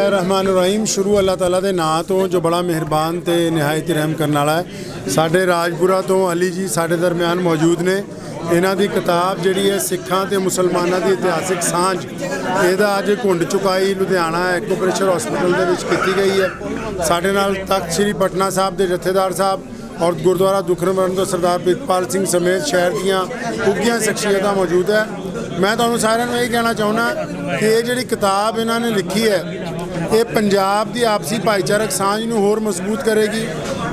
ਰਹਿਮਾਨ ਰਹੀਮ ਸ਼ੁਰੂ ਅੱਲਾਹ ਤਾਲਾ ਦੇ ਨਾਂ ਤੋਂ ਜੋ ਬੜਾ ਮਿਹਰਬਾਨ ਤੇ ਨਿਹਾਇਤ ਰਹਿਮ ਕਰਨ ਵਾਲਾ ਹੈ। ਸਾਡੇ ਰਾਜਪੁਰਾ ਤੋਂ ਅਲੀ ਜੀ ਸਾਡੇ ਦਰਮਿਆਨ ਮੌਜੂਦ ਨੇ। ਇਹਨਾਂ ਦੀ ਕਿਤਾਬ ਜਿਹੜੀ ਹੈ ਸਿੱਖਾਂ ਤੇ ਮੁਸਲਮਾਨਾਂ ਦੀ ਇਤਿਹਾਸਿਕ ਸਾਂਝ, ਇਹਦਾ ਅੱਜ ਘੁੰਡ ਚੁਕਾਈ ਲੁਧਿਆਣਾ ਐਕੋਪ੍ਰੈਸ਼ਰ ਹਸਪੀਟਲ ਦੇ ਵਿੱਚ ਕੀਤੀ ਗਈ ਹੈ। ਸਾਡੇ ਨਾਲ ਤਖਤ ਸ੍ਰੀ ਪਟਨਾ ਸਾਹਿਬ ਦੇ ਜਥੇਦਾਰ ਸਾਹਿਬ ਔਰ ਗੁਰਦੁਆਰਾ ਦੁਖਨਿਵਾਰਨ ਤੋਂ ਸਰਦਾਰ ਪ੍ਰਿਤਪਾਲ ਸਿੰਘ ਸਮੇਤ ਸ਼ਹਿਰ ਦੀਆਂ ਉੱਘੀਆਂ ਸ਼ਖਸੀਅਤਾਂ ਮੌਜੂਦ ਹੈ। ਮੈਂ ਤੁਹਾਨੂੰ ਸਾਰਿਆਂ ਨੂੰ ਇਹ ਕਹਿਣਾ ਚਾਹੁੰਦਾ ਕਿ ਇਹ ਜਿਹੜੀ ਕਿਤਾਬ ਇਹਨਾਂ ਨੇ ਲਿਖੀ ਹੈ ਇਹ ਪੰਜਾਬ ਦੀ ਆਪਸੀ ਭਾਈਚਾਰਕ ਸਾਂਝ ਨੂੰ ਹੋਰ ਮਜ਼ਬੂਤ ਕਰੇਗੀ।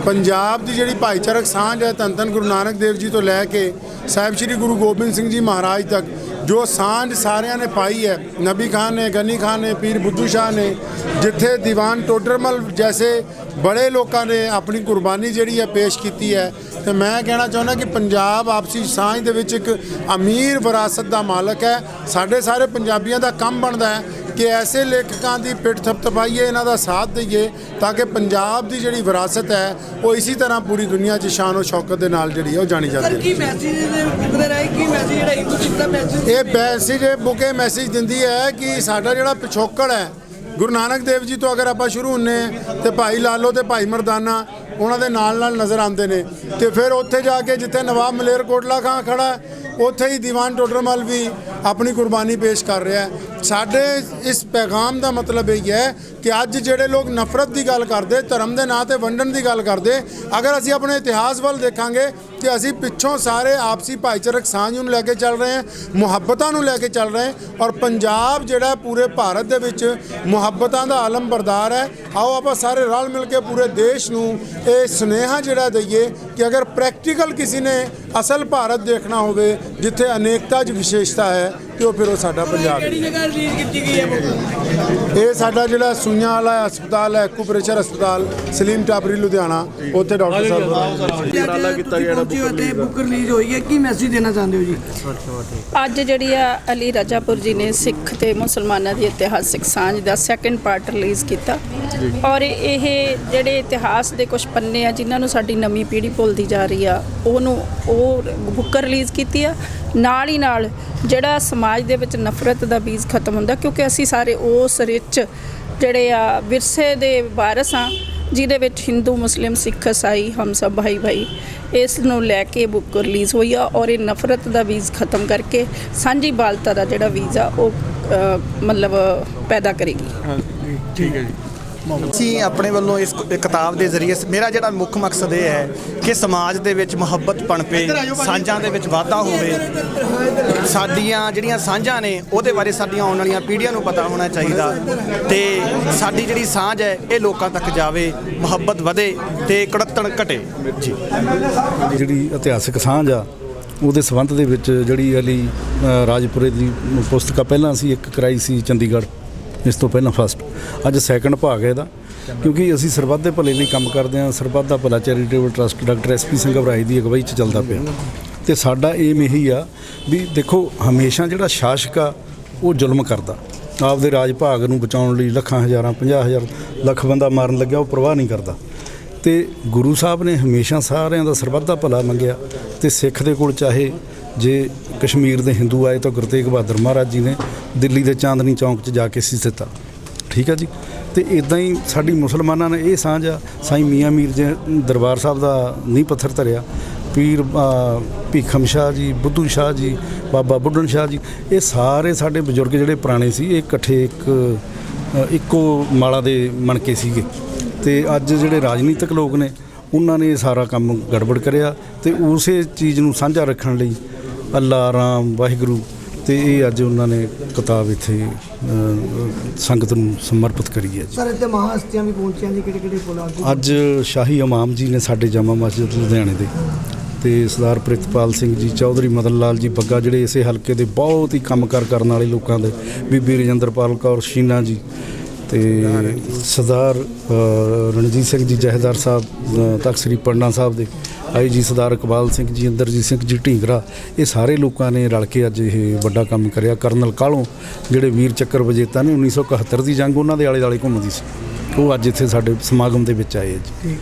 ਪੰਜਾਬ ਦੀ ਜਿਹੜੀ ਭਾਈਚਾਰਕ ਸਾਂਝ ਹੈ, ਧੰਨ ਧੰਨ ਗੁਰੂ ਨਾਨਕ ਦੇਵ ਜੀ ਤੋਂ ਲੈ ਕੇ ਸਾਹਿਬ ਸ੍ਰੀ ਗੁਰੂ ਗੋਬਿੰਦ ਸਿੰਘ ਜੀ ਮਹਾਰਾਜ ਤੱਕ, ਜੋ ਸਾਂਝ ਸਾਰਿਆਂ ਨੇ ਪਾਈ ਹੈ। ਨਬੀ ਖਾਨ ਨੇ, ਗਨੀ ਖਾਨ ਨੇ, ਪੀਰ ਬੁੱਧੂ ਸ਼ਾਹ ਨੇ, ਜਿੱਥੇ ਦੀਵਾਨ ਟੋਡਰਮਲ ਜੈਸੇ ਬੜੇ ਲੋਕਾਂ ਨੇ ਆਪਣੀ ਕੁਰਬਾਨੀ ਜਿਹੜੀ ਹੈ ਪੇਸ਼ ਕੀਤੀ ਹੈ, ਤੇ ਮੈਂ ਕਹਿਣਾ ਚਾਹੁੰਦਾ ਕਿ ਪੰਜਾਬ ਆਪਸੀ ਸਾਂਝ ਦੇ ਵਿੱਚ ਇੱਕ ਅਮੀਰ ਵਿਰਾਸਤ ਦਾ ਮਾਲਕ ਹੈ। ਸਾਡੇ ਸਾਰੇ ਪੰਜਾਬੀਆਂ ਦਾ ਕੰਮ ਬਣਦਾ ਹੈ। ਕਿ ਐਸੇ ਲੇਖਕਾਂ ਦੀ ਪਿੱਠ ਥਪਥਪਾਈਏ ਇਹਨਾਂ ਦਾ ਸਾਥ ਦਈਏ ਤਾਂ ਕਿ ਪੰਜਾਬ ਦੀ ਜਿਹੜੀ ਵਿਰਾਸਤ ਹੈ ਉਹ ਇਸੇ ਤਰ੍ਹਾਂ ਪੂਰੀ ਦੁਨੀਆ 'ਚ ਸ਼ਾਨ ਔਰ ਸ਼ੌਕਤ ਦੇ ਨਾਲ ਜਿਹੜੀ ਉਹ ਜਾਣੀ ਜਾਂਦੀ ਹੈ। ਕੀ ਮੈਸੇਜ ਦੇ ਬੁੱਕ ਦੇ ਰਾਹੀਂ ਕੀ ਮੈਸੇਜ ਜਿਹੜਾ ਹਿੰਦੂ ਸਿੱਖ ਦਾ ਮੈਸੇਜ ਇਹ ਮੈਸੇਜ ਬੁੱਕ ਇਹ ਮੈਸੇਜ ਦਿੰਦੀ ਹੈ ਕਿ ਸਾਡਾ ਜਿਹੜਾ ਪਿਛੋਕੜ ਹੈ ਗੁਰੂ ਨਾਨਕ ਦੇਵ ਜੀ ਤੋਂ ਅਗਰ ਆਪਾਂ ਸ਼ੁਰੂ ਹੁੰਨੇ ਤੇ ਭਾਈ ਲਾਲੋ ਤੇ ਭਾਈ ਮਰਦਾਨਾ ਉਹਨਾਂ ਦੇ ਨਾਲ ਨਾਲ ਨਜ਼ਰ ਆਉਂਦੇ ਨੇ ਤੇ ਫਿਰ ਉੱਥੇ ਜਾ ਕੇ ਜਿੱਥੇ ਨਵਾਬ ਮਲੇਰ ਕੋਟਲਾ ਖਾਂ ਖੜਾ ਹੈ, ਉੱਥੇ ਹੀ ਦੀਵਾਨ ਟੋਡਰਮਲ ਵੀ ਆਪਣੀ ਕੁਰਬਾਨੀ ਪੇਸ਼ ਕਰ ਰਿਹਾ ਹੈ। ਸਾਡੇ ਇਸ ਪੈਗਾਮ ਦਾ ਮਤਲਬ ਇਹ ਹੈ ਕਿ ਅੱਜ ਜਿਹੜੇ ਲੋਕ ਨਫ਼ਰਤ ਦੀ ਗੱਲ ਕਰਦੇ, ਧਰਮ ਦੇ ਨਾਂ ਤੇ ਵੰਡਣ ਦੀ ਗੱਲ ਕਰਦੇ, ਅਗਰ ਅਸੀਂ ਆਪਣੇ ਇਤਿਹਾਸ ਵੱਲ ਦੇਖਾਂਗੇ ਕਿ ਅਸੀਂ ਪਿੱਛੋਂ ਸਾਰੇ ਆਪਸੀ ਭਾਈਚਾਰਕ ਸਾਂਝ ਨੂੰ ਲੈ ਕੇ ਚੱਲ ਰਹੇ ਹਾਂ, ਮੁਹੱਬਤਾਂ ਨੂੰ ਲੈ ਕੇ ਚੱਲ ਰਹੇ ਔਰ ਪੰਜਾਬ ਜਿਹੜਾ ਪੂਰੇ ਭਾਰਤ ਦੇ ਵਿੱਚ ਮੁਹੱਬਤਾਂ ਦਾ ਆਲਮ ਬਰਦਾਰ ਹੈ। ਆਓ ਆਪਾਂ ਸਾਰੇ ਰਲ ਮਿਲ ਕੇ ਪੂਰੇ ਦੇਸ਼ ਨੂੰ ਇਹ ਸੁਨੇਹਾ ਜਿਹੜਾ ਦਈਏ ਕਿ ਅਗਰ ਪ੍ਰੈਕਟੀਕਲ ਕਿਸੇ ਨੇ ਅਸਲ ਭਾਰਤ ਦੇਖਣਾ ਹੋਵੇ ਜਿੱਥੇ ਅਨੇਕਤਾ 'ਚ ਵਿਸ਼ੇਸ਼ਤਾ ਹੈ ਤੇ ਉਹ ਫਿਰ ਉਹ ਸਾਡਾ ਪੰਜਾਬ ਕਿਹੜੀ ਜਗ੍ਹਾ ਰਿਲੀਜ਼ ਕੀਤੀ ਗਈ ਹੈ ਬੁੱਕ ਇਹ ਸਾਡਾ ਜਿਹੜਾ ਸੁਈਆਂ ਵਾਲਾ ਹਸਪਤਾਲ ਹੈ ਐਕੂਪ੍ਰੈਸ਼ਰ ਹਸਪਤਾਲ ਸਲੀਮ ਟਾਬਰੀ ਲੁਧਿਆਣਾ ਉੱਥੇ ਡਾਕਟਰ ਸਾਹਿਬ ਉਪਰਾਲਾ ਕੀਤਾ ਜਿਹੜਾ ਬੁੱਕ ਤੇ ਬੁੱਕ ਰਿਲੀਜ਼ ਹੋਈ ਹੈ ਕੀ ਮੈਸੇਜ ਦੇਣਾ ਚਾਹੁੰਦੇ ਹੋ ਜੀ? ਅੱਜ ਜਿਹੜੀ ਆ ਅਲੀ ਰਾਜਾਪੁਰ ਜੀ ਨੇ ਸਿੱਖ ਤੇ ਮੁਸਲਮਾਨਾਂ ਦੀ ਇਤਿਹਾਸਿਕ ਸਾਂਝ ਦਾ ਸੈਕੰਡ ਪਾਰਟ ਰਿਲੀਜ਼ ਕੀਤਾ। ਔਰ ਇਹ ਜਿਹੜੇ ਇਤਿਹਾਸ ਦੇ ਕੁਝ ਪੰਨੇ ਆ ਜਿਨ੍ਹਾਂ ਨੂੰ ਸਾਡੀ ਨਵੀਂ ਪੀੜ੍ਹੀ ਭੁੱਲਦੀ ਜਾ ਰਹੀ ਆ ਉਹਨੂੰ ਉਹ ਬੁੱਕ ਰਿਲੀਜ਼ ਕੀਤੀ ਆ। ਨਾਲ ਹੀ ਨਾਲ ਜਿਹੜਾ ਸਮਾਜ ਦੇ ਵਿੱਚ ਨਫ਼ਰਤ ਦਾ ਬੀਜ ਖਤਮ ਹੁੰਦਾ, ਕਿਉਂਕਿ ਅਸੀਂ ਸਾਰੇ ਉਸ ਰਿਚ ਜਿਹੜੇ ਆ, ਵਿਰਸੇ ਦੇ ਵਾਰਸ ਆ ਜਿਹਦੇ ਵਿੱਚ ਹਿੰਦੂ ਮੁਸਲਿਮ ਸਿੱਖ ਇਸਾਈ ਹਮ ਸਭ ਭਾਈ ਭਾਈ ਇਸ ਨੂੰ ਲੈ ਕੇ ਬੁੱਕ ਰਿਲੀਜ਼ ਹੋਈ ਆ ਔਰ ਇਹ ਨਫ਼ਰਤ ਦਾ ਬੀਜ ਖਤਮ ਕਰਕੇ ਸਾਂਝੀ ਬਾਲਤਾ ਦਾ ਜਿਹੜਾ ਬੀਜ ਆ, ਉਹ ਮਤਲਬ, ਪੈਦਾ ਕਰੇਗੀ। ਠੀਕ ਹੈ ਅਸੀਂ ਆਪਣੇ ਵੱਲੋਂ ਇਸ ਕਿਤਾਬ ਦੇ ਜ਼ਰੀਏ ਮੇਰਾ ਜਿਹੜਾ ਮੁੱਖ ਮਕਸਦ ਇਹ ਹੈ ਕਿ ਸਮਾਜ ਦੇ ਵਿੱਚ ਮੁਹੱਬਤ ਪਣਪੇ ਸਾਂਝਾਂ ਦੇ ਵਿੱਚ ਵਾਧਾ ਹੋਵੇ। ਸਾਡੀਆਂ ਜਿਹੜੀਆਂ ਸਾਂਝਾਂ ਨੇ ਉਹਦੇ ਬਾਰੇ ਸਾਡੀਆਂ ਆਉਣ ਵਾਲੀਆਂ ਪੀੜ੍ਹੀਆਂ ਨੂੰ ਪਤਾ ਹੋਣਾ ਚਾਹੀਦਾ। ਤੇ ਸਾਡੀ ਜਿਹੜੀ ਸਾਂਝ ਹੈ ਇਹ ਲੋਕਾਂ ਤੱਕ ਜਾਵੇ ਮੁਹੱਬਤ ਵਧੇ ਤੇ ਕੜੱਤਣ ਘਟੇ। ਜੀ। ਜਿਹੜੀ ਇਤਿਹਾਸਿਕ ਸਾਂਝ ਆ ਉਹਦੇ ਸਬੰਧ ਦੇ ਵਿੱਚ ਜਿਹੜੀ ਅਲੀ ਰਾਜਪੁਰੇ ਦੀ ਪੁਸਤਕਾ ਪਹਿਲਾਂ ਅਸੀਂ ਇੱਕ ਕਰਾਈ ਸੀ ਚੰਡੀਗੜ੍ਹ। ਇਸ ਤੋਂ ਪਹਿਲਾਂ ਫਸਟ ਅੱਜ ਸੈਕੰਡ ਭਾਗ ਹੈ ਇਹਦਾ। ਕਿਉਂਕਿ ਅਸੀਂ ਸਰਬੱਤ ਦੇ ਭਲੇ ਲਈ ਕੰਮ ਕਰਦੇ ਹਾਂ, Sarbat da Bhala charitable trust doctor S P Singh ਘਬਰਾਈ ਦੀ ਅਗਵਾਈ 'ਚ ਚੱਲਦਾ ਪਿਆ। ਤੇ ਸਾਡਾ ਏਮ ਇਹੀ ਆ ਵੀ ਦੇਖੋ, ਹਮੇਸ਼ਾ ਜਿਹੜਾ ਸ਼ਾਸਕ ਆ, ਉਹ ਜ਼ੁਲਮ ਕਰਦਾ। ਆਪਦੇ ਰਾਜ ਭਾਗ ਨੂੰ ਬਚਾਉਣ ਲਈ ਲੱਖਾਂ ਹਜ਼ਾਰਾਂ 50000 ਲੱਖ ਬੰਦਾ ਮਾਰਨ ਲੱਗਿਆ, ਉਹ ਪਰਵਾਹ ਨਹੀਂ ਕਰਦਾ। ਤੇ ਗੁਰੂ ਸਾਹਿਬ ਨੇ ਹਮੇਸ਼ਾ ਸਾਰਿਆਂ ਦਾ ਸਰਬੱਤ ਦਾ ਭਲਾ ਮੰਗਿਆ। ਤੇ ਸਿੱਖ ਦੇ ਕੋਲ ਚਾਹੇ ਜੇ ਕਸ਼ਮੀਰ ਦੇ ਹਿੰਦੂ ਆਏ ਤਾਂ ਗੁਰੂ ਤੇਗ ਬਹਾਦਰ ਮਹਾਰਾਜ ਜੀ ਨੇ ਦਿੱਲੀ ਦੇ ਚਾਂਦਨੀ ਚੌਂਕ 'ਚ ਜਾ ਕੇ ਸੀ ਦਿੱਤਾ ਠੀਕ ਹੈ ਜੀ? ਤੇ ਇਦਾਂ ਹੀ ਸਾਡੀ ਮੁਸਲਮਾਨਾਂ ਨੇ ਇਹ ਸਾਂਝ ਆ, ਸਾਈ ਮੀਆਂ ਮੀਰ ਜੀ ਦਰਬਾਰ ਸਾਹਿਬ ਦਾ ਨੀਂਹ ਪੱਥਰ ਧਰਿਆ, ਪੀਰ ਭੀਖਮ ਸ਼ਾਹ ਜੀ, ਬੁੱਧੂ ਸ਼ਾਹ ਜੀ, ਬਾਬਾ ਬੁੱਢਣ ਸ਼ਾਹ ਜੀ, ਇਹ ਸਾਰੇ ਸਾਡੇ ਬਜ਼ੁਰਗ ਜਿਹੜੇ ਪੁਰਾਣੇ ਸੀ, ਇਹ ਇਕੱਠੇ ਇੱਕ ਇੱਕੋ ਮਾਲਾ ਦੇ ਮਣਕੇ ਸੀਗੇ। ਤੇ ਅੱਜ ਜਿਹੜੇ ਰਾਜਨੀਤਿਕ ਲੋਕ ਨੇ, ਉਹਨਾਂ ਨੇ ਇਹ ਸਾਰਾ ਕੰਮ ਗੜਬੜ ਕਰਿਆ ਤੇ ਉਸੇ ਚੀਜ਼ ਨੂੰ ਸਾਂਝਾ ਰੱਖਣ ਲਈ ਅੱਲਾ ਰਾਮ ਵਾਹਿਗੁਰੂ। ਤੇ ਇਹ ਅੱਜ ਉਹਨਾਂ ਨੇ ਕਿਤਾਬ ਇੱਥੇ ਸੰਗਤ ਨੂੰ ਸਮਰਪਿਤ ਕਰੀ ਹੈ ਜੀ। ਸਰ ਇੱਥੇ ਮਹਾਹਸਤੀਆਂ ਵੀ ਪਹੁੰਚੀਆਂ ਜੀ ਕਿਹੜੇ ਕਿਹੜੇ ਕੋਲ ਅੱਜ ਸ਼ਾਹੀ ਇਮਾਮ ਜੀ ਨੇ ਸਾਡੇ ਜਾਮਾ ਮਸਜਿਦ ਲੁਧਿਆਣੇ ਦੇ। ਤੇ ਸਰਦਾਰ ਪ੍ਰਿਤਪਾਲ ਸਿੰਘ ਜੀ ਚੌਧਰੀ ਮਦਨ ਲਾਲ ਜੀ ਬੱਗਾ ਜਿਹੜੇ ਇਸੇ ਹਲਕੇ ਦੇ ਬਹੁਤ ਹੀ ਕੰਮਕਾਰ ਕਰਨ ਵਾਲੇ ਲੋਕਾਂ ਦੇ ਬੀਬੀ ਰਜਿੰਦਰਪਾਲ ਕੌਰ ਸ਼ੀਨਾ ਜੀ ਤੇ ਸਰਦਾਰ ਰਣਜੀਤ ਸਿੰਘ ਜੀ ਜਹੇਦਾਰ ਸਾਹਿਬ ਤਖਤ ਸ੍ਰੀ ਪਟਨਾ ਸਾਹਿਬ ਦੇ। ਆਈ ਜੀ ਸਰਦਾਰ ਇਕਬਾਲ ਸਿੰਘ ਜੀ, ਇੰਦਰਜੀਤ ਸਿੰਘ ਜੀ, ਢੀਂਗਰਾ। ਇਹ ਸਾਰੇ ਲੋਕਾਂ ਨੇ ਰਲ ਕੇ ਅੱਜ ਇਹ ਵੱਡਾ ਕੰਮ ਕਰਿਆ। ਕਰਨਲ ਕਾਲੋਂ ਜਿਹੜੇ ਵੀਰ ਚੱਕਰ ਵਿਜੇਤਾ ਨੇ 1971 ਦੀ ਜੰਗ ਉਹਨਾਂ ਦੇ ਆਲੇ ਦੁਆਲੇ ਘੁੰਮਦੀ ਸੀ। ਉਹ ਅੱਜ ਇੱਥੇ ਸਾਡੇ ਸਮਾਗਮ ਦੇ ਵਿੱਚ ਆਏ ਜੀ।